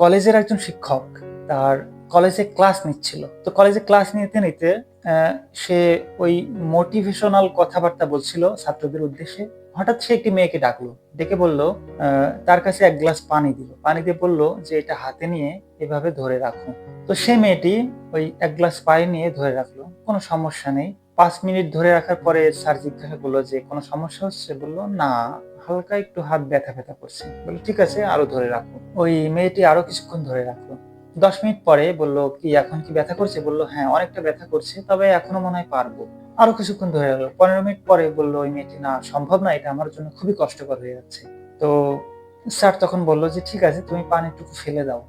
কলেজের একজন শিক্ষক তার কলেজে ক্লাস নিচ্ছিল। তো কলেজে ক্লাস নিতে নিতে সে ওই মোটিভেশনাল কথাবার্তা বলছিল ছাত্রদের উদ্দেশ্যে। হঠাৎ সে একটি মেয়েকে ডাকলো, ডেকে বলল তার কাছে এক গ্লাস পানি দিল। পানি দিয়ে বলল যে, এটা হাতে নিয়ে এভাবে ধরে রাখো। তো সে মেয়েটি ওই এক গ্লাস পানি নিয়ে ধরে রাখল। কোনো সমস্যা নেই। পাঁচ মিনিট ধরে রাখার পরে স্যার জিজ্ঞাসা করল যে, কোনো সমস্যা হচ্ছে? বলল, না। হালকা একটু হাত ব্যথা ব্যথা করছে। বলল ঠিক আছে, আরও ধরে রাখো। ওই মেয়েটি আরও কিছুক্ষণ ধরে রাখল। দশ মিনিট পরে বলল, কি, এখন কি ব্যথা করছে? বলল হ্যাঁ অনেকটা ব্যথা করছে, তবে এখনও মনে হয় পারব। আরও কিছুক্ষণ ধরে রাখল। পনেরো মিনিট পরে বলল, ওই মেয়েটি না, সম্ভব না, এটা আমার জন্য খুবই কষ্টকর হয়ে যাচ্ছে। তো স্যার তখন বলল যে, ঠিক আছে, তুমি পানিটুকু ফেলে দাও।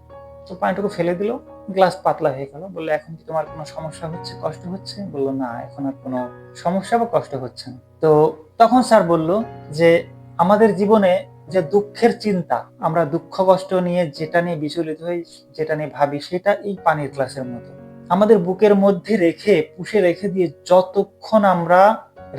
তো পানিটুকু ফেলে দিল, গ্লাস পাতলা হয়ে গেল। বলল, এখন কি তোমার কোনো সমস্যা হচ্ছে, কষ্ট হচ্ছে? বলল, না, এখন আর কোনো সমস্যা বা কষ্ট হচ্ছে না। তো তখন স্যার বলল যে আমাদের জীবনে যে দুঃখের চিন্তা, আমরা দুঃখ কষ্ট নিয়ে যেটা নিয়ে বিচলিত হই, যেটা নিয়ে ভাবি, সেটা এই পানির গ্লাসের মতো। আমাদের বুকের মধ্যে রেখে, পুষে রেখে দিয়ে যতক্ষণ আমরা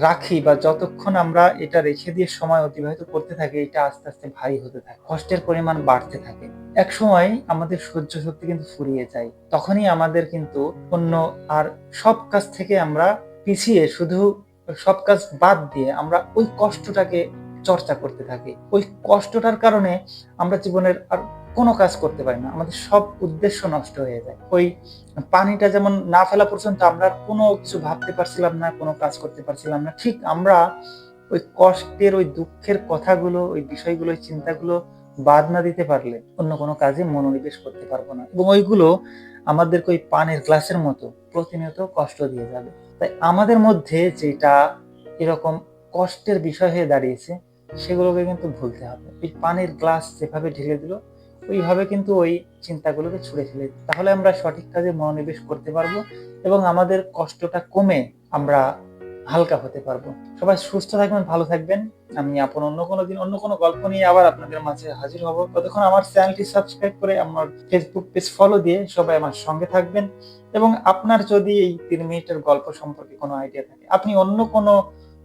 রাখি বা যতক্ষণ আমরা এটা রেখে দিয়ে সময় অতিবাহিত করতে থাকি, এটা আস্তে আস্তে ভারী হতে থাকে, কষ্টের পরিমাণ বাড়তে থাকে। এক সময় আমাদের সহ্য শক্তি কিন্তু ফুরিয়ে যায়, তখনই আমাদের কিন্তু অন্য আর সব কাজ থেকে আমরা পিছিয়ে, শুধু সব কাজ বাদ দিয়ে আমরা ওই কষ্টটাকে চর্চা করতে থাকি। ওই কষ্টটার কারণে আমরা জীবনের আর কোনো কাজ করতে পারি না। আমাদের সব উদ্দেশ্য নষ্ট হয়ে যায়। ওই পানিটা যেমন না ফেলা পর্যন্ত আমরা কোনো কিছু ভাবতে পারছিলাম না, কোনো কাজ করতে পারছিলাম না। ঠিক আমরা ওই কষ্টের, ওই দুঃখের কথাগুলো, ওই বিষয়গুলো, ওই চিন্তাগুলো বাদ না দিতে পারলে অন্য কোনো কাজে মনোনিবেশ করতে পারব না। এবং ওইগুলো আমাদেরকে ওই পানের গ্লাসের মতো প্রতিনিয়ত কষ্ট দিয়ে যাবে। তাই আমাদের মধ্যে যেটা এরকম কষ্টের বিষয় হয়ে দাঁড়িয়েছে সেগুলোকে কিন্তু ভুলতে হবে। ওই পানির গ্লাস যেভাবে ঢেলে দিল, ওইভাবে কিন্তু ওই চিন্তাগুলোকে ছুড়ে ফেলে তাহলে আমরা সঠিক কাজে মনোনিবেশ করতে পারব এবং আমাদের কষ্টটা কমে আমরা হালকা হতে পারব। সবাই সুস্থ থাকবেন, ভালো থাকবেন। আমি আপন অন্য কোনো দিন, অন্য কোনো গল্প নিয়ে আবার আপনাদের মাঝে হাজির হব। ততক্ষণ আমার চ্যানেলটি সাবস্ক্রাইব করে আমার ফেসবুক পেজ ফলো দিয়ে সবাই আমার সঙ্গে থাকবেন। এবং আপনার যদি এই তিন মিনিটের গল্প সম্পর্কে কোনো আইডিয়া থাকে, আপনি অন্য কোনো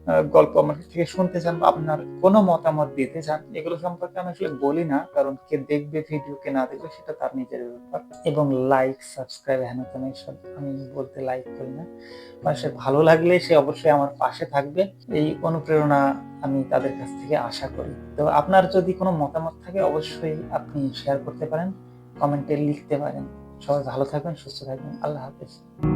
গল্প আমার থেকে শুনতে চান বা আপনার কোনো মতামত দিতে চান, এগুলো সম্পর্কে আমি আসলে বলি না, কারণ কে দেখবে ভিডিও কে না দেখবে সেটা তার নিজের ব্যাপার। এবং লাইক সাবস্ক্রাইব হেন তেন এইসব আমি বলতে লাইক করি না। মানুষের ভালো লাগলে সে অবশ্যই আমার পাশে থাকবে। এই অনুপ্রেরণা আমি তাদের কাছ থেকে আশা করি। তো আপনার যদি কোনো মতামত থাকে, অবশ্যই আপনি শেয়ার করতে পারেন কমেন্টে লিখতে পারেন। সবাই ভালো থাকবেন, সুস্থ থাকবেন। আল্লাহ হাফেজ।